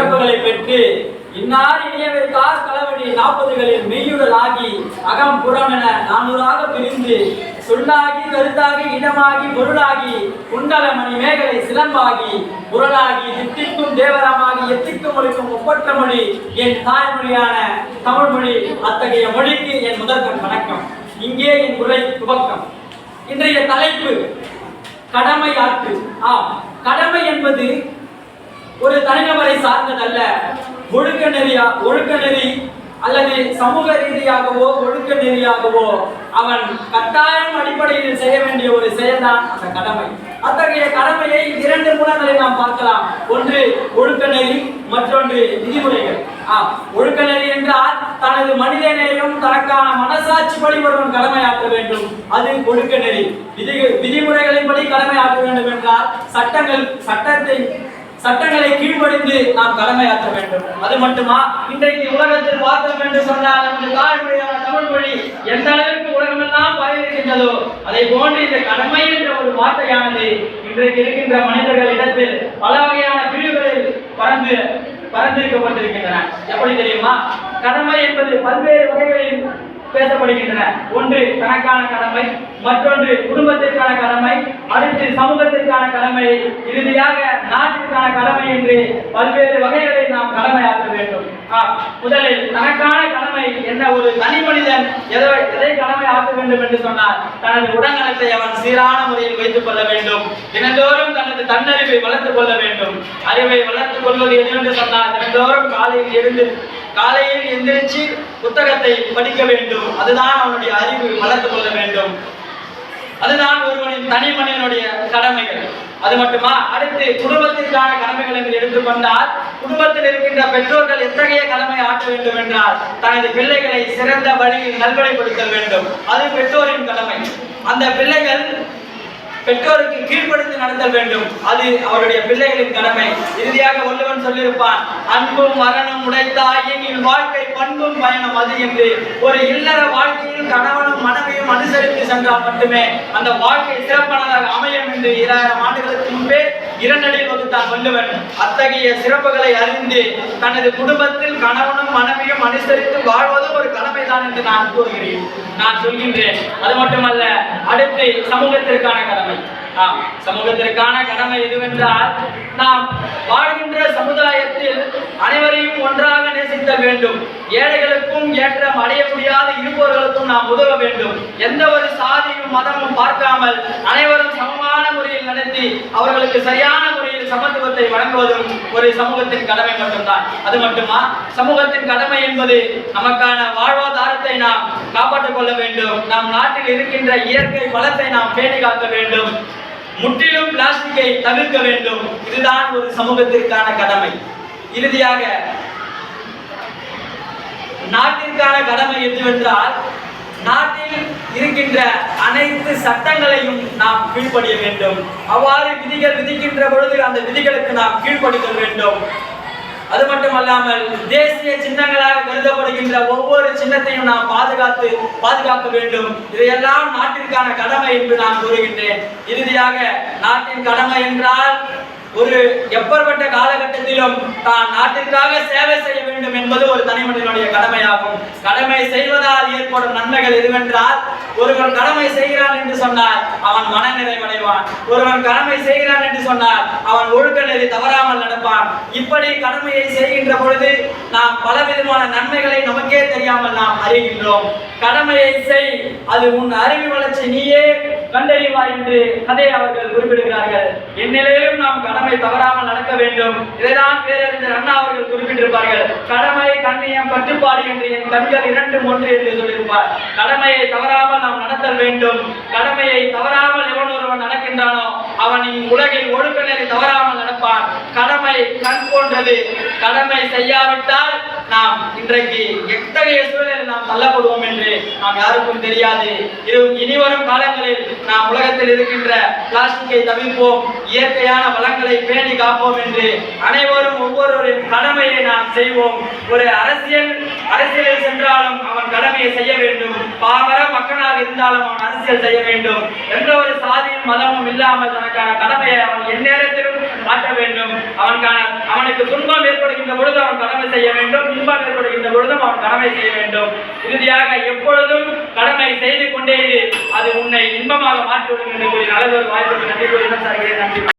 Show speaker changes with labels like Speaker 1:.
Speaker 1: சிறப்புகளை பெற்று இன்னார் இனியவை களவடி நாற்பதுகளில் மெய்யுடல் ஆகி அகம் புறம் என நானூறாக பிரிந்து சொல்லாகி கருத்தாகி இடமாகி பொருளாகி குண்டலமணி மேகலை சிலம்பாகி குரலாகி தித்திக்கும் தேவரமாகி எத்திக்கும் ஒழிக்கும் ஒப்பற்ற மொழி என் தாய்மொழியான தமிழ் மொழி அத்தகைய மொழிக்கு என் முதற்கண் வணக்கம். இங்கே என் உரை துவக்கம். இன்றைய தலைப்பு கடமை ஆற்று ஆம் கடமை என்பது ஒரு தனிநபரை சார்ந்ததல்ல. ஒழுக்க நெறியா ஒழுக்க நெறி அல்லது சமூக ரீதியாகவோ ஒழுக்க நெறியாகவோ அவன் கட்டாயம் அடிப்படையில் செய்ய வேண்டிய ஒரு செயல்தான் அந்த கடமை. அத்தகைய கடமையை இரண்டு மூலங்களை நாம் பார்க்கலாம். ஒன்று ஒழுக்க நெறி மற்றொன்று விதிமுறைகள். ஆம் ஒழுக்க நெறி என்றால் தனது மனித நேயம் தனக்கான மனசாட்சிப்படி ஒருவன் கடமையாற்ற வேண்டும். அது ஒழுக்க நெறி. விதி விதிமுறைகளின்படி கடமையாற்ற வேண்டும் என்றால் சட்டங்கள் சட்டத்தை சட்டங்களை கீழ்படிந்து நாம் கடமையாற்ற வேண்டும். அது மட்டுமா? இன்றைக்கு உலகத்தில் பார்த்தோம் என்று சொன்னால் நமது தாய்மொழியான தமிழ் மொழி எந்த அளவிற்கு உலகமெல்லாம் பரவிருக்கின்றதோ அதை போன்று இந்த கடமை என்ற ஒரு வார்த்தையானது இன்றைக்கு இருக்கின்ற மனிதர்களிடத்தில் பல வகையான பிரிவுகளில் பறந்து பறந்திருக்கப்பட்டிருக்கின்றன எப்படி தெரியுமா? கடமை என்பது பல்வேறு வகைகளில் பேசப்படுகின்றன. ஒன்று தனக்கான கடமை மற்றொன்று குடும்பத்திற்கான கடமை அடுத்து சமூகத்திற்கான கடமை. இறுதியாக நாட்டிற்கான கடமை என்று பல்வேறு வகைகளை நாம் கடமையாற்ற வேண்டும். முதலில் தனக்கான கடமை என்ன? ஒரு தனி மனிதன் எதை எதை கடமை ஆற்ற வேண்டும் என்று சொன்னார் தனது உடல்நலத்தை அவன் சீரான முறையில் வைத்துக் கொள்ள வேண்டும். தினந்தோறும் தனது தன்னறிவை வளர்த்துக் கொள்ள வேண்டும். அறிவை வளர்த்துக் கொள்வது எது என்று சொன்னால் தினந்தோறும் காலையில் எழுந்து காலையில் எந்திரிச்சு புத்தகத்தை படிக்க வேண்டும். அதுதான் அவனுடைய அறிவு வளர்த்து கொள்ள வேண்டும். அதுதான் ஒருவனின் தனி மனிதனுடைய கடமைகள். அது மட்டுமா? அடுத்து குடும்பத்திற்கான கடமைகள் என்று எடுத்துக்கொண்டால் குடும்பத்தில் இருக்கின்ற பெற்றோர்கள் எத்தகைய கடமை ஆற்ற வேண்டும் என்றால் தனது பிள்ளைகளை சிறந்த வழியில் நல்வழிப்படுத்த வேண்டும். அது பெற்றோரின் கடமை. அந்த பிள்ளைகள் பெற்றோருக்கு கீழ்ப்படுத்தி நடத்தல் வேண்டும். அது அவருடைய பிள்ளைகளின் கடமை. இறுதியாக வள்ளுவன் சொல்லியிருப்பான் அன்பும் மரணம் உடைத்தாயின் வாழ்க்கை பண்பும் பயணம் அது என்று. ஒரு இல்லற வாழ்க்கையில் கணவனும் மனைவியும் அனுசரித்து சென்றால் மட்டுமே அந்த வாழ்க்கை சிறப்பானதாக அமையும் என்று இராயிரம் இரண்டடியில் வகுத்தான் வள்ளுவன் அத்தகைய சிறப்புகளை அறிந்து தனது குடும்பத்தில் கணவனும் மனைவியும் அனுசரித்து வாழ்வதும் ஒரு கடமைதான் என்று நான் கூறுகிறேன். நான் சொல்கின்றேன். அது மட்டுமல்ல அடுத்து சமூகத்திற்கான கடமை. ஆம் சமூகத்திற்கான கடமை எதுவென்றால் நாம் வாழ்கின்ற சமுதாயத்தில் அனைவரையும் ஒன்றாக நேசிக்க வேண்டும். ஏழைகளுக்கும் ஏற்றம் அடைய முடியாத இருப்பவர்களுக்கும் நாம் உதவ வேண்டும். எந்த ஒரு சாதியும் மதமும் பார்க்காமல் அனைவரும் பயன்படுத்தி அவர்களுக்கு சரியான முறையில் சமத்துவத்தை வழங்குவதும் ஒரு சமூகத்தின் கடமை மட்டும்தான். அது மட்டுமா? சமூகத்தின் கடமை என்பது நமக்கான வாழ்வாதாரத்தை நாம் காப்பாற்றிக் கொள்ள வேண்டும். நம் நாட்டில் இருக்கின்ற இயற்கை வளத்தை நாம் பேணி காக்க வேண்டும். முற்றிலும் பிளாஸ்டிக்கை தவிர்க்க வேண்டும். இதுதான் ஒரு சமூகத்திற்கான கடமை. இறுதியாக நாட்டிற்கான கடமை எதுவென்றால் நாட்டில் இருக்கின்ற அனைத்து சட்டங்களையும் நாம் கீழ்ப்படிய வேண்டும். அவ்வாறு விதிகள் விதிக்கின்ற பொழுது அந்த விதிகளுக்கு நாம் கீழ்ப்படிதல் வேண்டும். அது மட்டுமல்லாமல் தேசிய சின்னங்களாக கருதப்படுகின்ற ஒவ்வொரு சின்னத்தையும் நாம் பாதுகாத்து பாதுகாக்க வேண்டும். இதையெல்லாம் நாட்டிற்கான கடமை என்று நான் கூறுகின்றேன். இறுதியாக நாட்டின் கடமை என்றால் ஒரு எப்பற்பட்ட காலகட்டத்திலும் தான் நாட்டிற்காக சேவை செய்ய வேண்டும் என்பது ஒரு தனிமனிதனுடைய கடமையாகும். கடமை செய்வதால் ஏற்படும் நன்மைகள் எதுவென்றால் ஒருவன் கடமை செய்கிறான் என்று சொன்னால் அவன் மனநிறைவடைவான். ஒருவன் கடமை செய்கிறான் என்று சொன்னால் அவன் ஒழுக்க நெறி தவறாமல் நடப்பான். இப்படி கடமையை செய்கின்ற பொழுது நாம் பலவிதமான நன்மைகளை நமக்கே தெரியாமல் நாம் அறிகின்றோம். கடமையை செய் அது உன் அறிவு வளர்ச்சி நீயே கண்டறிவாய் என்று கதையை அவர்கள் குறிப்பிடுகிறார்கள். இந்நிலையிலும் நாம் கடமை தவறாமல் நடக்க வேண்டும். இதைதான் பேரறிஞர் அண்ணா அவர்கள் குறிப்பிட்டிருப்பார்கள். கடமை கண்ணியம் கட்டுப்பாடு என்று என் கண்கள் இரண்டும் ஒன்று என்று சொல்லியிருப்பார். கடமையை தவறாமல் நாம் நடத்தல் வேண்டும். கடமையை தவறாமல் எவன் ஒருவன் நடக்கின்றானோ அவன் உலகில் ஒழுக்க நிலை தவறாமல் நடப்பான். கடமை கண் போன்றது. கடமை செய்யாவிட்டால் நாம் இன்றைக்கு எத்தகைய சூழலில் தள்ளப்படுவோம் என்று நாம் யாருக்கும் தெரியாது. இரு இனிவரும் காலங்களில் நாம் உலகத்தில் இருக்கின்ற பிளாஸ்டிக்கை தவிர்ப்போம். இயற்கையான வளங்களை பேணி காப்போம் என்று அனைவரும் ஒவ்வொருவரின் கடமையை நாம் செய்வோம். ஒரு அரசியல் அரசியலில் சென்றாலும் அவன் கடமையை செய்ய வேண்டும். பாமர மக்களாக இருந்தாலும் அவன் அரசியல் செய்ய வேண்டும். எந்த ஒரு சாதியும் மதமும் இல்லாமல் தனக்கான கடமையை அவன் எந்நேரத்திலும் காட்ட வேண்டும். அவனுக்கான அவனுக்கு துன்பம் ஏற்படுகின்ற பொழுது அவன் கடமை செய்ய வேண்டும். துன்பம் ஏற்படுகின்ற பொழுது அவன் கடமை செய்ய வேண்டும். இறுதியாக எப்பொழுதும் கடமை செய்து கொண்டே அது உன்னை இன்பமாக மாற்றிவிடும் என்று கூறி நல்லதொரு வாய்ப்புக்கு நன்றி கூறி நன்றி.